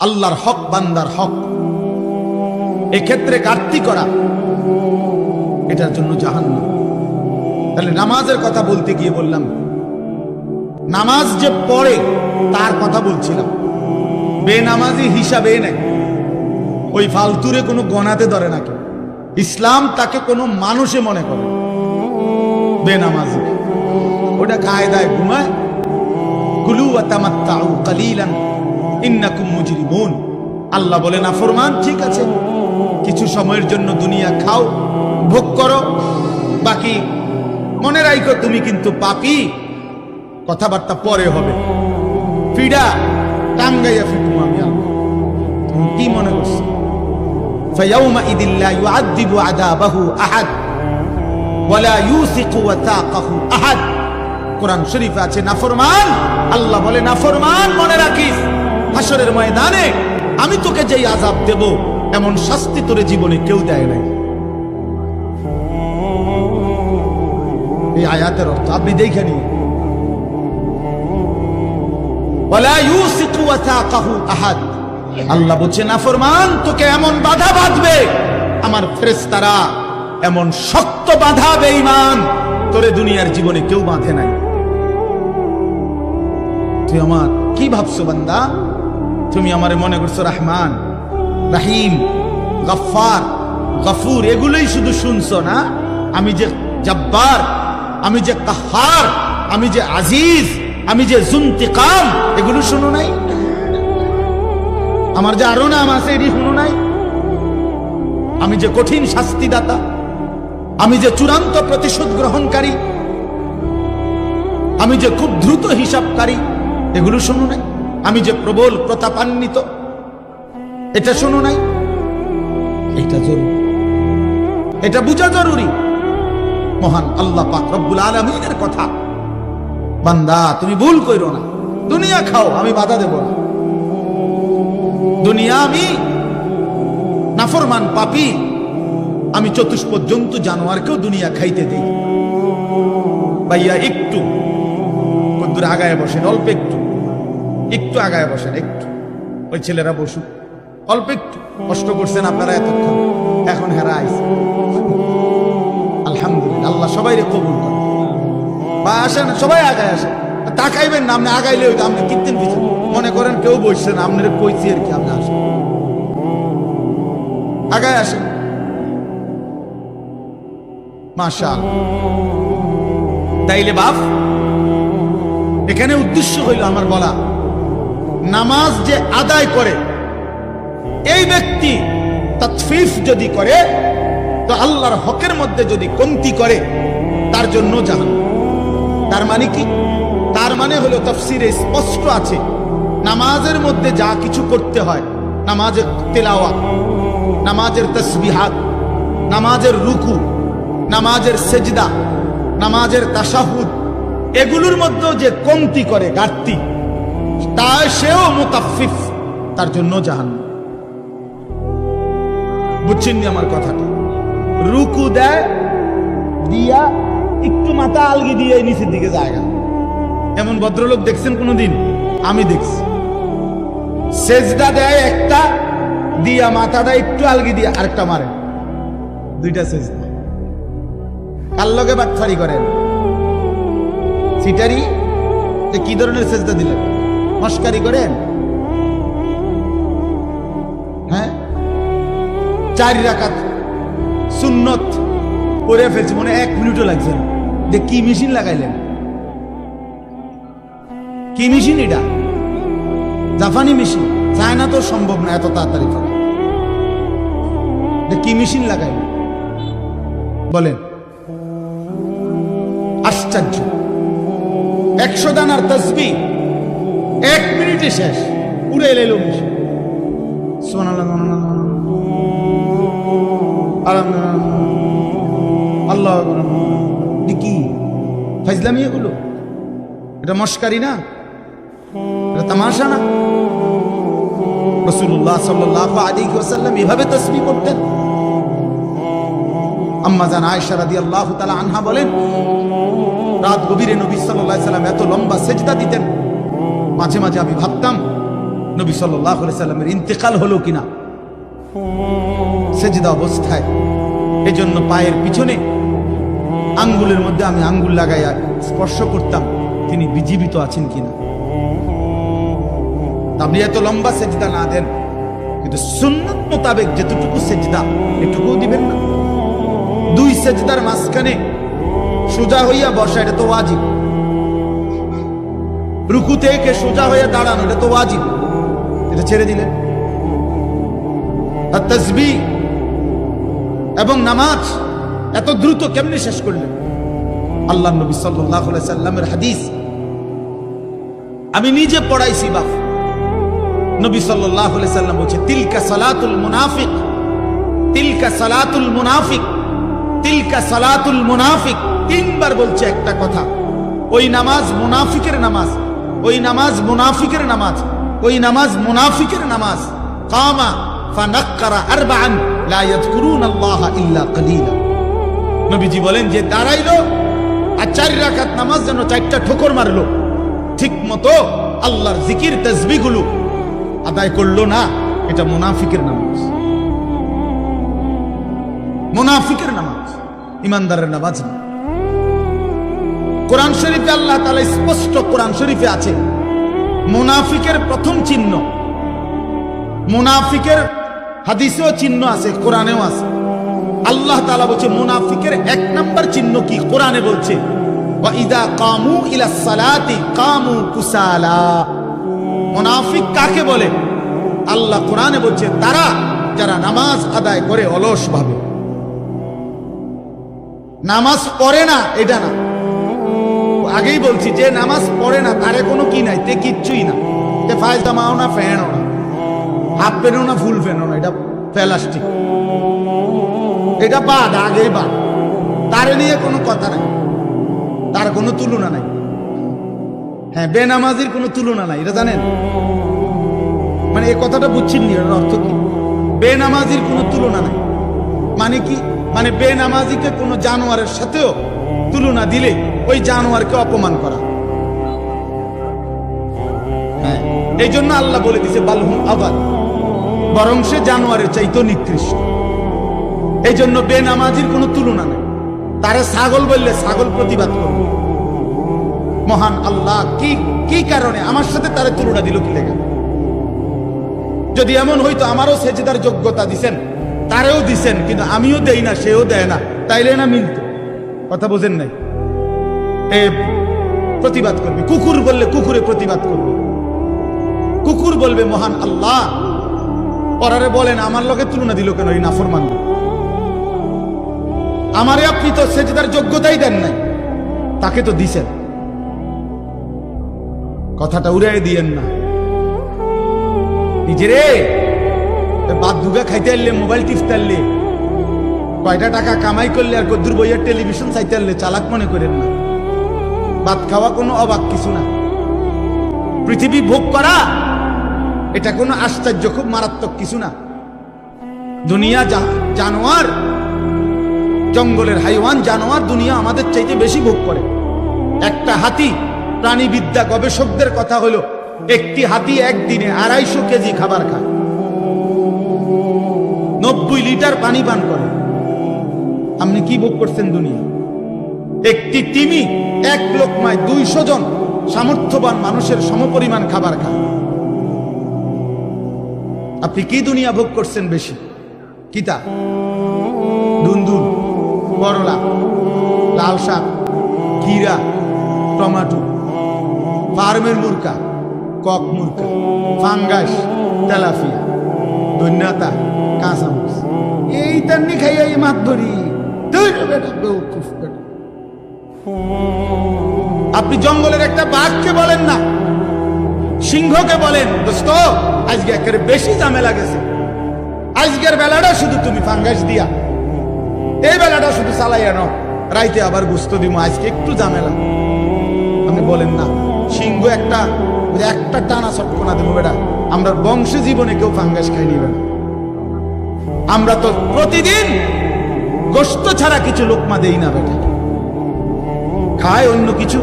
আল্লাহর হক, বান্দার হক। এক্ষেত্রে ঘাটতি করা, এটার জন্য জাহান্ন তাহলে নামাজের কথা বলতে গিয়ে বললাম, নামাজ যে পড়ে, তার কথা বলছিলাম। বেনামাজি হিসাবে নেই ওই ফালতুরে কোনো গণাতে ধরে নাকি? ইসলাম তাকে কোনো মানুষে মনে করে। বেনামাজি। ওটা কায়দায় ঘুমায়। কুলু ওয়া তামাত্তাউ কালিলান। আল্লাহ বলে না ফরমান ঠিক আছে। কিছু সময়ের জন্য দুনিয়া খাও, ভোগ করো। বাকি মনে রাখো তুমি কিন্তু পাপি। কথাবার্তা পরে হবে। ফিডা, টাঙ্গাইয়া গাইয়া ফিটুম আমি কি মনে করছ? আল্লাহ বলে না ফরমান মনে রাখিস। হাসরের ময়দানে আমি তোকে যেই আজাব দেব, এমন শাস্তি তোরে জীবনে কেউ দেয় নাই। এই আয়াতের অর্থ আপনি দেখে নিন। আল্লাহ বলছে নাফরমান তোকে এমন বাধা বাঁধবে, আমার ফেরেশতারা এমন শক্ত বাধা, বেঈমান, তোরে দুনিয়ার জীবনে কেউ বাঁধে নাই। তুই আমার কি ভাবছ বান্দা? তুমি আমার মনে করছ রহমান, রাহিম, গফফার, গফুর, এগুলোই শুধু শুনছো না? আমি যে জব্বার, আমি যে কাহার, আমি যে আজিজ, আমি যে জুন্তিকাম, এগুলো শুনো নাই? আমার যে আরও নাম আছে, এটি শুনো নাই? আমি যে কঠিন শাস্তিদাতা, আমি যে চূড়ান্ত প্রতিশোধ গ্রহণকারী, আমি যে খুব দ্রুত হিসাবকারী, এগুলো শুনো নাই? আমি যে প্রবল প্রতাপান্বিত এটা শোনো নাই? এটা জরুরি। এটা বোঝা জরুরি। মহান আল্লাহ পাক রব্বুল আলমিনের কথা। বান্দা তুমি ভুল কইরো না। দুনিয়া খাও আমি বাধা দেব না। দুনিয়া আমি নাফরমান পাপি। আমি চতুষ্প জন্তু জানোয়ারকেও দুনিয়া খাইতে দিই। ভাইয়া একটু। কদ্দুর আগায় বসেন অল্প একটু। একটু আগায় বসেন, একটু। ওই ছেলেরা বসুক। অল্প একটু। কষ্ট করছেন আপনারা এতক্ষণ। এখন হেরা আইছে। আলহামদুলিল্লাহ, আল্লাহ সবাই কবুল করে। বা আসেন, সবাই আগায় আসেন। তাকাইবেন না, আপনি আগাইলে ওই আপনি কীর্তেন পিছন। মনে করেন কেউ বসছেন আপনার কইছি আর কি, আপনি আসেন। আগায় আসেন। মাশাল তাইলে বাপ, এখানে উদ্দেশ্য হইল আমার বলা। নামাজ যে আদায় করে, এই ব্যক্তি তৎফিফ যদি করে, তো আল্লাহর হকের মধ্যে যদি কমতি করে, তার জন্য জাহান। তার মানে কি? তার মানে হলো তফসিরে স্পষ্ট আছে, নামাজের মধ্যে যা কিছু করতে হয়, নামাজের তেলাওয়া নামাজের তসবিহাত, নামাজের রুকু, নামাজের সেজদা, নামাজের তাসাহুদ এগুলোর মধ্যে যে কমতি করে, ঘাটতি তা সেও মুতাফিফ, তার জন্য জাহান। বুঝছেন আমার কথাটা? রুকু দেয়, দিয়া একটু মাথা আলগি দিয়ে নিচের দিকে জায়গা এমন ভদ্রলোক দেখছেন কোনোদিন? আমি দেখছি। সেজদা দেয় একটা, দিয়া মাথাটা একটু আলগি দিয়ে আরেকটা মারে। দুইটা সেজদা। কার লগে বাটফারি করেন? সিটারি? কি ধরনের সেজদা দিলেন? মস্কারি করেন? হ্যাঁ? চার রাকাত সুন্নত করে ফেলছি, মনে এক মিনিটও লাগছে না। যে কি মেশিন লাগাইলেন? কি মেশিন এটা? জাপানি মেশিন। চায়না তো সম্ভব না এত তাড়াতাড়ি করা। কি মেশিন লাগাইলেন? বলেন। আশ্চর্য। একশো দানার তসবি এক মিনিটে শেষ। উড়ে এলো মেশিন। সোনাল্লাহ আল্লাহ কি ফাইজলামি এগুলো এটা মস্কারি না? এটা তামাশা না? রসুল্লাহ সাল্লাহ আলী ওসাল্লাম এভাবে তসবি করতেন? আম্মা জান আয়েশা রাদিয়াল্লাহু তাআলা আনহা বলেন, রাত গভীরে নবী আলাইহি সাল্লাম এত লম্বা সেজদা দিতেন মাঝে মাঝে আমি ভাবতাম, নবী সাল্লামের ইন্তেকাল হলো কিনা? সেজদা অবস্থায়। এজন্য পায়ের পিছনে আঙ্গুলের মধ্যে আমি আঙ্গুল লাগাইয়া স্পর্শ করতাম, তিনি বিজীবিত আছেন কিনা? আপনি এত লম্বা সেজদা না দেন, কিন্তু সুন্নত মোতাবেক যেতটুকু সেজদা, এটুকুও দিবেন না। দুই সেজদার মাঝখানে সোজা হইয়া বসা, এটা তো ওয়াজিব। রুকু থেকে সোজা হয়ে দাঁড়ানো, এটা তো ওয়াজিব। এটা ছেড়ে দিলেন। আর তসবি এবং নামাজ এত দ্রুত কেমনি শেষ করলেন? আল্লাহ নবী সাল্লাহ সাল্লামের হাদিস আমি নিজে পড়াইছি, বাপ। নবী সাল্লাহ সাল্লাম বলছে, তিলকা সালাতুল মুনাফিক, তিলকা সালাতুল মুনাফিক, তিলকা সালাতুল মুনাফিক। তিনবার বলছে একটা কথা, ওই নামাজ মুনাফিকের নামাজ ওই নামাজ মুনাফিকের নামাজ, ওই নামাজ মুনাফিকের নামাজ। কামা ফানাক্কারা আরবাআন, লা ইয়াযকুরুনাল্লাহ ইল্লা কালিলা। নবীজি বলেন যে দাঁড়াইলো আর চার রাকাত নামাজ যেন চারটা ঠোকর মারলো। ঠিক মতো আল্লাহর জিকির তসবিগুলো আদায় করল না, এটা মুনাফিকের নামাজ। মুনাফিকের নামাজ, ইমানদারের নামাজ না। কোরআন শরীফে আল্লাহ তাআলা স্পষ্ট কোরআন শরীফে আছে। মুনাফিকের প্রথম চিহ্ন। মুনাফিকের হাদিসেও চিহ্ন আছে, কোরআনেও আছে। আল্লাহ তালা বলছে, মুনাফিকের এক নাম্বার চিহ্ন কি? কোরআনে বলছে কামু কুসালা। মুনাফিক কাকে বলে? আল্লাহ কোরআনে বলছে, তারা যারা নামাজ আদায় করে অলস ভাবে নামাজ পড়ে না, এটা না। আগেই বলছি, যে নামাজ পড়ে না, তারে কোনো কি নাই, তে কিচ্ছুই না। তে ফায়জামাও না ফ্যানও না। হাফ প্যান্টও না ফুল প্যান্টও না, এটা প্লাস্টিক। এটা বাদ, আগেই বাদ। তারে নিয়ে কোনো কথা নাই। তার কোনো তুলনা নাই। হ্যাঁ বেনামাজির কোনো তুলনা নাই, এটা জানেন? মানে এই কথাটা বুঝছেন নি অর্থ কি? বেনামাজির কোনো তুলনা নাই। মানে কি? মানে বেনামাজিকে কোনো জানোয়ারের সাথেও তুলনা দিলে ওই জানোয়ারকে অপমান করা। হ্যাঁ এই জন্য আল্লাহ বলে দিছে, বালহুম আবাদ। বরং সে জানোয়ারের চাইতো নিকৃষ্ট। এই জন্য বেনামাজির কোনো তুলনা নাই। তারে ছাগল বললে ছাগল প্রতিবাদ করবে। মহান আল্লাহ, কি কি কারণে? আমার সাথে তারে তুলনা দিল কি লেগে? যদি এমন হইতো, আমারও সেজেদার যোগ্যতা দিছেন, তারেও দিছেন, কিন্তু আমিও দেই না, সেও দেয় না, তাইলে না মিলত? কথা বোঝেন নাই? প্রতিবাদ করবে। কুকুর বললে কুকুরে প্রতিবাদ করবে। কুকুর বলবে, মহান আল্লাহ, পরারে বলেন, আমার লোকে তুলনা দিল কেন এই নাফর মানবে আমারে আপনি তো সেজদার যোগ্যতাই দেন নাই। তাকে তো দিছেন। কথাটা উড়াই দিয়েন না। নিজেরে বাদ দুগা খাইতে আনলে মোবাইল টিপতে আনলে কয়টা টাকা কামাই করলে আর কদ্দুর বইয়ের টেলিভিশন চাইতে আনলে চালাক মনে করেন না। ভাত খাওয়া কোনো অবাক কিছু না। পৃথিবী ভোগ করা, এটা কোনো আশ্চর্য, খুব মারাত্মক কিছু না। দুনিয়া জানোয়ার, জঙ্গলের হাইওয়ান, জানোয়ার দুনিয়া আমাদের চাইতে বেশি ভোগ করে। একটা হাতি প্রাণীবিদ্যা গবেষকদের কথা হলো, একটি হাতি একদিনে আড়াইশো কেজি খাবার খায়। নব্বই লিটার পানি পান করে। আপনি কি ভোগ করছেন দুনিয়া? একটি তিমি এক লোকমায় দুইশো জন সামর্থ্যবান মানুষের সমপরিমাণ খাবার খায়। আপনি কি দুনিয়া ভোগ করছেন বেশি? কিতা দুন্দুল করলা লাল শাক কিরা টমাটো ফার্মের মুরকা কক মুরকা ফাঙ্গাস তেলাফিয়া ধন্যতা কাঁচামচ এই তান্নি খাইয়া এই মাছ ধরি। বেটা, বেটা। আপনি জঙ্গলের একটা বাঘকে বলেন না, সিংহকে বলেন, দোস্ত, আজকে একেবারে বেশি ঝামেলা গেছে। আজকের বেলাটা শুধু তুমি ফাঙ্গাস দিয়া। এই বেলাটা শুধু চালাইয়া নাও। রাইতে আবার গুস্ত দিব আজকে একটু ঝামেলা। আপনি বলেন না, সিংহ একটা একটা টানা চটকনা দেবো বেটা। আমরা বংশ জীবনে কেউ ফাঙ্গাস খাই নিবে না আমরা তো প্রতিদিন গোস্ত ছাড়া কিছু লোকমা দেই না বেটা। খায় অন্য কিছু?